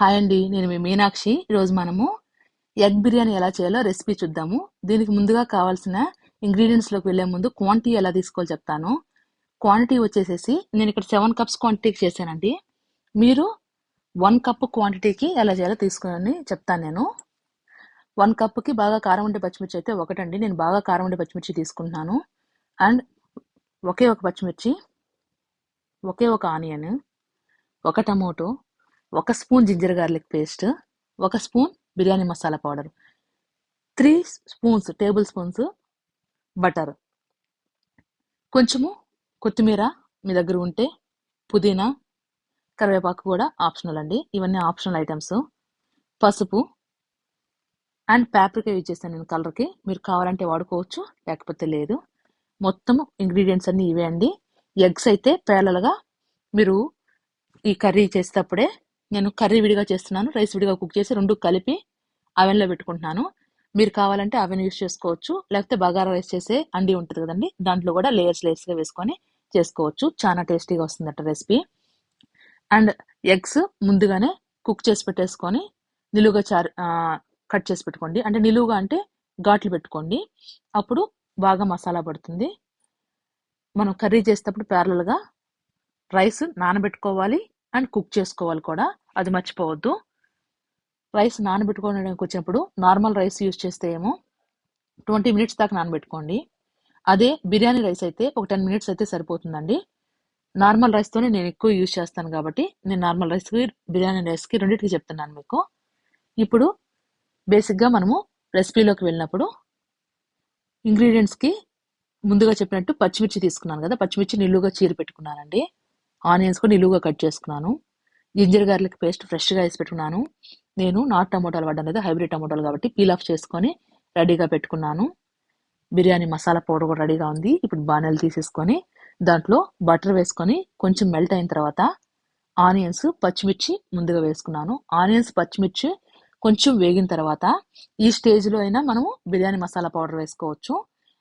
Hi అండి నేను మీ మీనాక్షి. ఈరోజు మనము ఎగ్ బిర్యానీ ఎలా చేయాలో రెసిపీ చూద్దాము. దీనికి ముందుగా కావాల్సిన ఇంగ్రీడియంట్స్లోకి వెళ్ళే ముందు క్వాంటిటీ ఎలా తీసుకోవాలో చెప్తాను. క్వాంటిటీ వచ్చేసేసి నేను ఇక్కడ సెవెన్ కప్స్ క్వాంటిటీకి చేశానండి. మీరు వన్ కప్ క్వాంటిటీకి ఎలా చేయాలో తీసుకుని చెప్తాను నేను. వన్ కప్కి బాగా కారం ఉండే పచ్చిమిర్చి అయితే ఒకటండి. నేను బాగా కారం ఉండే పచ్చిమిర్చి తీసుకుంటున్నాను. అండ్ ఒకే ఒక పచ్చిమిర్చి ఒకే ఒక ఆనియన్ ఒక టమోటో ఒక స్పూన్ జింజర్ గార్లిక్ పేస్ట్ ఒక spoon biryani masala powder three spoons tablespoons butter. కొంచెము కొత్తిమీర మీ దగ్గర ఉంటే పుదీనా కరివేపాకు కూడా ఆప్షనల్ అండి. ఇవన్నీ ఆప్షనల్ ఐటమ్స్. పసుపు అండ్ పాప్రికా యూజ్ చేస్తాను నేను కలర్కి. మీరు కావాలంటే వాడుకోవచ్చు లేకపోతే లేదు. మొత్తం ఇంగ్రీడియంట్స్ అన్నీ ఇవే అండి. ఎగ్స్ అయితే పేలలుగా మీరు ఈ కర్రీ చేసేటప్పుడే నేను కర్రీ విడిగా చేస్తున్నాను రైస్ విడిగా కుక్ చేసి రెండు కలిపి అవెన్లో పెట్టుకుంటున్నాను. మీరు కావాలంటే అవెన్ యూస్ చేసుకోవచ్చు లేకపోతే బగారా రైస్ చేసే అండి ఉంటుంది కదండి దాంట్లో కూడా లేయర్స్ లేయర్స్గా వేసుకొని చేసుకోవచ్చు. చాలా టేస్టీగా వస్తుందట రెసిపీ అండ్ ఎగ్స్ ముందుగానే కుక్ చేసి పెట్టేసుకొని నిలువుగా చార్ కట్ చేసి పెట్టుకోండి. అంటే నిలువుగా అంటే ఘాట్లు పెట్టుకోండి. అప్పుడు బాగా మసాలా పడుతుంది. మనం కర్రీ చేసేటప్పుడు ప్యారలల్గా రైస్ నానబెట్టుకోవాలి. అండ్ కుక్ చేసుకోవాలి కూడా. అది మర్చిపోవద్దు. రైస్ నానబెట్టుకోవడానికి వచ్చినప్పుడు నార్మల్ రైస్ యూస్ చేస్తే ఏమో ట్వంటీ మినిట్స్ దాకా నానబెట్టుకోండి. అదే బిర్యానీ రైస్ అయితే ఒక టెన్ మినిట్స్ అయితే సరిపోతుందండి. నార్మల్ రైస్తోనే నేను ఎక్కువ యూజ్ చేస్తాను కాబట్టి నేను నార్మల్ రైస్కి బిర్యానీ రైస్కి రెండింటికి చెప్తున్నాను మీకు. ఇప్పుడు బేసిక్గా మనము రెసిపీలోకి వెళ్ళినప్పుడు ఇంగ్రీడియంట్స్కి ముందుగా చెప్పినట్టు పచ్చిమిర్చి తీసుకున్నాను కదా పచ్చిమిర్చి నిల్లుగా చీర పెట్టుకున్నానండి. ఆనియన్స్ కూడా నిలువుగా కట్ చేసుకున్నాను. జింజర్ గార్లిక్ పేస్ట్ ఫ్రెష్గా వేసి పెట్టుకున్నాను. నేను నాట్ టమోటాలు వాడడం లేదు హైబ్రిడ్ టమోటాలు కాబట్టి పీల్ ఆఫ్ చేసుకొని రెడీగా పెట్టుకున్నాను. బిర్యానీ మసాలా పౌడర్ కూడా రెడీగా ఉంది. ఇప్పుడు బాణలు తీసేసుకొని దాంట్లో బటర్ వేసుకొని కొంచెం మెల్ట్ అయిన తర్వాత ఆనియన్స్ పచ్చిమిర్చి ముందుగా వేసుకున్నాను. ఆనియన్స్ పచ్చిమిర్చి కొంచెం వేగిన తర్వాత ఈ స్టేజ్లో అయినా మనము బిర్యానీ మసాలా పౌడర్ వేసుకోవచ్చు.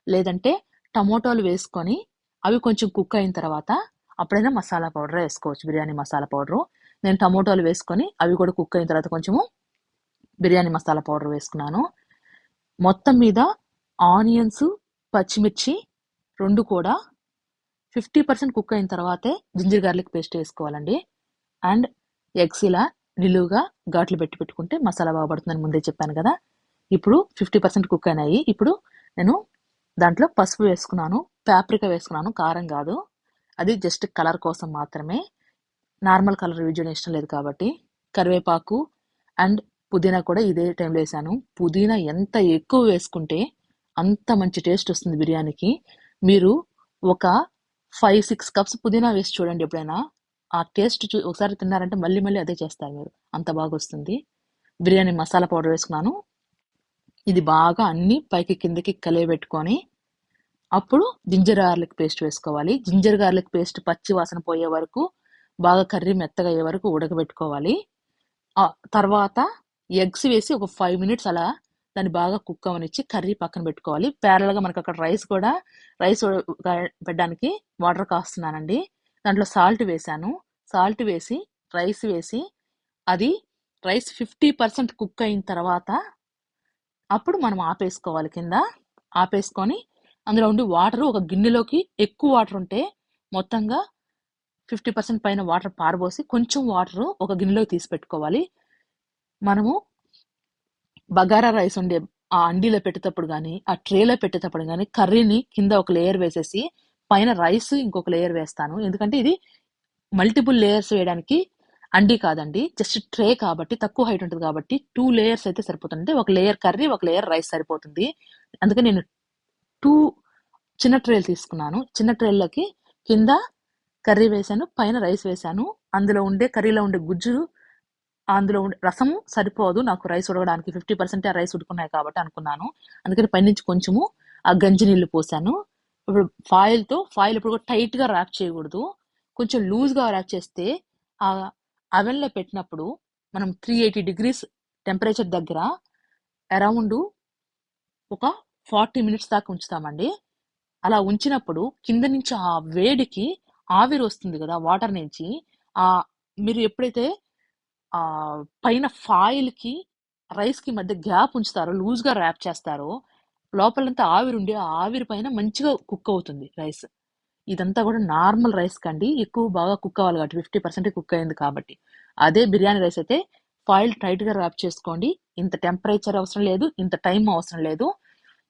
లేదంటే టమోటాలు వేసుకొని అవి కొంచెం కుక్ అయిన తర్వాత అప్పుడైనా మసాలా పౌడర్ వేసుకోవచ్చు. బిర్యానీ మసాలా పౌడరు. నేను టమోటాలు వేసుకొని అవి కూడా కుక్ అయిన తర్వాత కొంచెము బిర్యానీ మసాలా పౌడర్ వేసుకున్నాను. మొత్తం మీద ఆనియన్స్ పచ్చిమిర్చి రెండు కూడా ఫిఫ్టీ పర్సెంట్ కుక్ అయిన తర్వాతే జింజర్ గార్లిక్ పేస్ట్ వేసుకోవాలండి. అండ్ ఎగ్స్ ఇలా నిలువుగా ఘాట్లు పెట్టి పెట్టుకుంటే మసాలా బాగా పడుతుందని ముందే చెప్పాను కదా. ఇప్పుడు ఫిఫ్టీ పర్సెంట్ కుక్ అయినాయి. ఇప్పుడు నేను దాంట్లో పసుపు వేసుకున్నాను. పాప్రికా వేసుకున్నాను. కారం కాదు. అది జస్ట్ కలర్ కోసం మాత్రమే. నార్మల్ కలర్ యూజ్ చేయడం ఇష్టం లేదు కాబట్టి. కరివేపాకు అండ్ పుదీనా కూడా ఇదే టైంలో వేసాను. పుదీనా ఎంత ఎక్కువ వేసుకుంటే అంత మంచి టేస్ట్ వస్తుంది బిర్యానీకి. మీరు ఒక ఫైవ్ సిక్స్ కప్స్ పుదీనా వేసి చూడండి ఎప్పుడైనా. ఆ టేస్ట్ చూ ఒకసారి తిన్నారంటే మళ్ళీ మళ్ళీ అదే చేస్తారు మీరు. అంత బాగా వస్తుంది. బిర్యానీ మసాలా పౌడర్ వేసుకున్నాను. ఇది బాగా అన్ని పైకి కిందకి కలియబెట్టుకొని అప్పుడు జింజర్ గార్లిక్ పేస్ట్ వేసుకోవాలి. జింజర్ గార్లిక్ పేస్ట్ పచ్చి వాసన పోయే వరకు బాగా కర్రీ మెత్తగా అయ్యే వరకు ఉడకబెట్టుకోవాలి. తర్వాత ఎగ్స్ వేసి ఒక ఫైవ్ మినిట్స్ అలా దాన్ని బాగా కుక్ అవనిచ్చి కర్రీ పక్కన పెట్టుకోవాలి. ప్యారల్గా మనకు అక్కడ రైస్ కూడా రైస్ పెట్టడానికి వాటర్ కాస్తున్నానండి. దాంట్లో సాల్ట్ వేసాను. సాల్ట్ వేసి రైస్ వేసి అది రైస్ ఫిఫ్టీ పర్సెంట్ కుక్ అయిన తర్వాత అప్పుడు మనం ఆపేసుకోవాలి కింద. ఆపేసుకొని అందులో ఉండి వాటర్ ఒక గిన్నెలోకి ఎక్కువ వాటర్ ఉంటే మొత్తంగా ఫిఫ్టీ పర్సెంట్ పైన వాటర్ పారబోసి కొంచెం వాటర్ ఒక గిన్నెలోకి తీసి పెట్టుకోవాలి. మనము బగారా రైస్ ఉండే ఆ అండీలో పెట్టేటప్పుడు కానీ ఆ ట్రేలో పెట్టేటప్పుడు కానీ కర్రీని కింద ఒక లేయర్ వేసేసి పైన రైస్ ఇంకొక లేయర్ వేస్తాను. ఎందుకంటే ఇది మల్టిపుల్ లేయర్స్ వేయడానికి అండి కాదండి జస్ట్ ట్రే కాబట్టి తక్కువ హైట్ ఉంటుంది కాబట్టి టూ లేయర్స్ అయితే సరిపోతుంది. ఒక లేయర్ కర్రీ ఒక లేయర్ రైస్ సరిపోతుంది. అందుకని నేను టూ చిన్న ట్రేలు తీసుకున్నాను. చిన్న ట్రేల్లోకి కింద కర్రీ వేసాను పైన రైస్ వేసాను. అందులో ఉండే కర్రీలో ఉండే గుజ్జు అందులో ఉండే రసము సరిపోదు. నాకు రైస్ ఉడకడానికి ఫిఫ్టీ పర్సెంట్ ఆ రైస్ ఉడుకున్నాయి కాబట్టి అనుకున్నాను. అందుకని పైనుంచి కొంచెము ఆ గంజి నీళ్ళు పోసాను. ఇప్పుడు ఫాయిల్తో ఫాయిల్ ఇప్పుడు కూడా టైట్గా ర్యాప్ చేయకూడదు. కొంచెం లూజ్గా ర్యాప్ చేస్తే ఆ అవెన్లో పెట్టినప్పుడు మనం త్రీ ఎయిటీ డిగ్రీస్ టెంపరేచర్ దగ్గర అరౌండ్ ఒక ఫార్టీ మినిట్స్ దాకా ఉంచుతామండి. అలా ఉంచినప్పుడు కింద నుంచి ఆ వేడికి ఆవిరి వస్తుంది కదా వాటర్ నుంచి. ఆ మీరు ఎప్పుడైతే ఆ పైన ఫాయిల్కి రైస్కి మధ్య గ్యాప్ ఉంచుతారో లూజ్గా ర్యాప్ చేస్తారో లోపలంతా ఆవిరి ఉండి ఆ ఆవిరి పైన మంచిగా కుక్ అవుతుంది రైస్. ఇదంతా కూడా నార్మల్ రైస్ కండి. ఎక్కువ బాగా కుక్ అవ్వాలి కాబట్టి ఫిఫ్టీ పర్సెంట్ కుక్ అయింది కాబట్టి. అదే బిర్యానీ రైస్ అయితే ఫాయిల్ టైట్గా ర్యాప్ చేసుకోండి. ఇంత టెంపరేచర్ అవసరం లేదు ఇంత టైం అవసరం లేదు.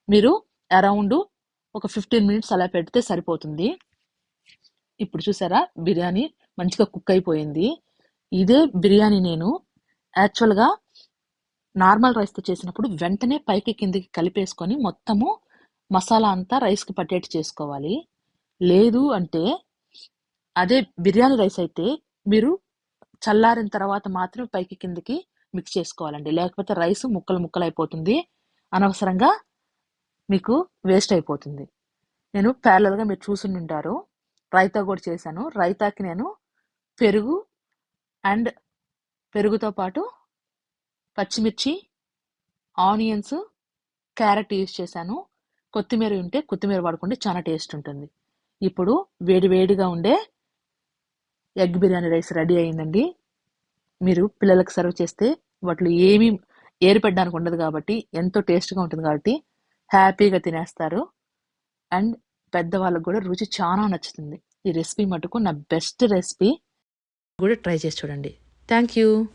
మీరు అరౌండ్ ఒక ఫిఫ్టీన్ మినిట్స్ అలా పెడితే సరిపోతుంది. ఇప్పుడు చూసారా? బిర్యానీ మంచిగా కుక్ అయిపోయింది. ఇదే బిర్యానీ నేను యాక్చువల్గా నార్మల్ రైస్తో చేసినప్పుడు వెంటనే పైకి కిందికి కలిపేసుకొని మొత్తము మసాలా అంతా రైస్కి పట్టేట్టు చేసుకోవాలి. లేదు అంటే అదే బిర్యానీ రైస్ అయితే మీరు చల్లారిన తర్వాత మాత్రమే పైకి కిందికి మిక్స్ చేసుకోవాలండి. లేకపోతే రైస్ ముక్కలు ముక్కలు అయిపోతుంది అనవసరంగా మీకు వేస్ట్ అయిపోతుంది. నేను ప్యారలల్గా మీరు చూసుండి ఉంటారు. రైతా కూడా చేశాను. రైతాకి నేను పెరుగు అండ్ పెరుగుతో పాటు పచ్చిమిర్చి ఆనియన్స్ క్యారెట్ యూస్ చేశాను. కొత్తిమీర ఉంటే కొత్తిమీర వాడుకుంటే చాలా టేస్ట్ ఉంటుంది. ఇప్పుడు వేడి వేడిగా ఉండే ఎగ్ బిర్యానీ రైస్ రెడీ అయిందండి. మీరు పిల్లలకు సర్వ్ చేస్తే వాటిలో ఏమీ ఏరిపెట్టడానికి ఉండదు కాబట్టి ఎంతో టేస్ట్గా ఉంటుంది కాబట్టి హ్యాపీగా తినేస్తారు. అండ్ పెద్దవాళ్ళకు కూడా రుచి చాలా నచ్చుతుంది. ఈ రెసిపీ మటుకు నా బెస్ట్ రెసిపీ. కూడా ట్రై చేసి చూడండి. Thank you.